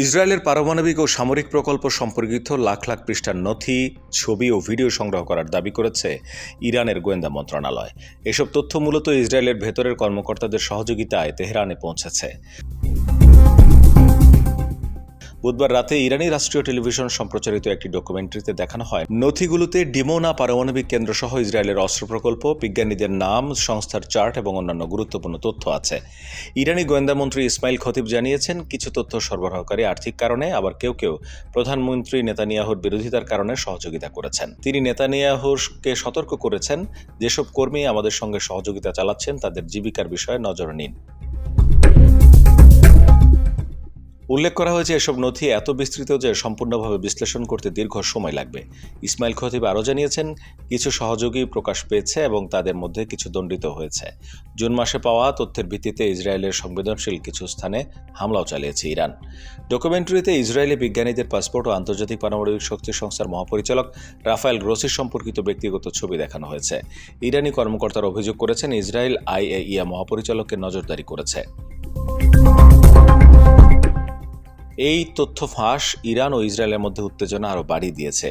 ইসরায়েলের পারমাণবিক ও সামরিক প্রকল্প সম্পর্কিত লাখ লাখ পৃষ্ঠার নথি, ছবি ও ভিডিও সংগ্রহ করার দাবি করেছে ইরানের গোয়েন্দা মন্ত্রণালয়। এসব তথ্য মূলত ইসরায়েলের ভেতরের কর্মকর্তাদের সহযোগিতায় তেহরানে পৌঁছেছে। বুধবার রাতে ইরানি রাষ্ট্রীয় টেলিভিশন সম্প্রচারিত একটি ডকুমেন্টারিতে দেখানো হয়। নথিগুলোতে ডিমোনা পারমাণবিক কেন্দ্র সহ ইসরায়েলের অস্ত্র প্রকল্প, বিজ্ঞানীদের নাম, সংস্থার চার্ট এবং অন্যান্য গুরুত্বপূর্ণ তথ্য আছে। ইরানি গোয়েন্দা মন্ত্রী ইসমাইল খতিব জানিয়েছেন, কিছু তথ্য সরবরাহকারী আর্থিক কারণে আবার কেউ কেউ প্রধানমন্ত্রী নেতানিয়াহুর বিরোধিতার কারণে সহযোগিতা করেছেন। তিনি নেতানিয়াহুকে সতর্ক করেছেন, যেসব কর্মী আমাদের সঙ্গে সহযোগিতা চালাচ্ছেন, তাদের জীবিকার বিষয়ে নজর নিন। উল্লেখ করা হয়েছে, এসব নথি এত বিস্তৃত যে সম্পূর্ণভাবে বিশ্লেষণ করতে দীর্ঘ সময় লাগবে। ইসমাইল খতিব আরও জানিয়েছেন, কিছু সহযোগী প্রকাশ পেয়েছে এবং তাদের মধ্যে কিছু দণ্ডিত হয়েছে। জুন মাসে পাওয়া তথ্যের ভিত্তিতে ইসরায়েলের সংবেদনশীল কিছু স্থানে হামলাও চালিয়েছে ইরান। ডকুমেন্টারিতে ইসরায়েলি বিজ্ঞানীদের পাসপোর্ট ও আন্তর্জাতিক পারমাণবিক শক্তি সংস্থার মহাপরিচালক রাফায়েল গ্রোসি সম্পর্কিত ব্যক্তিগত ছবি দেখানো হয়েছে। ইরানি কর্মকর্তারা অভিযোগ করেছেন, ইসরায়েল আইএইয়া মহাপরিচালককে নজরদারি করেছে। এই তথ্য ফাঁস ইরান ও ইসরায়েলের মধ্যে উত্তেজনা আরও বাড়িয়ে দিয়েছে।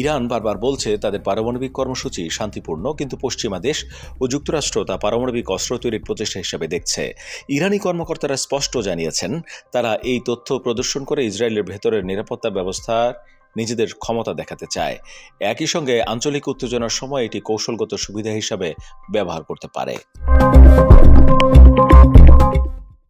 ইরান বারবার বলছে তাদের পারমাণবিক কর্মসূচি শান্তিপূর্ণ, কিন্তু পশ্চিমা দেশ ও যুক্তরাষ্ট্র তা পারমাণবিক অস্ত্র তৈরির প্রচেষ্টা হিসেবে দেখছে। ইরানি কর্মকর্তারা স্পষ্ট জানিয়েছেন, তারা এই তথ্য প্রদর্শন করে ইসরায়েলের ভেতরের নিরাপত্তা ব্যবস্থার নিজেদের ক্ষমতা দেখাতে চায়। একই সঙ্গে আঞ্চলিক উত্তেজনার সময় এটি কৌশলগত সুবিধা হিসাবে ব্যবহার করতে পারে।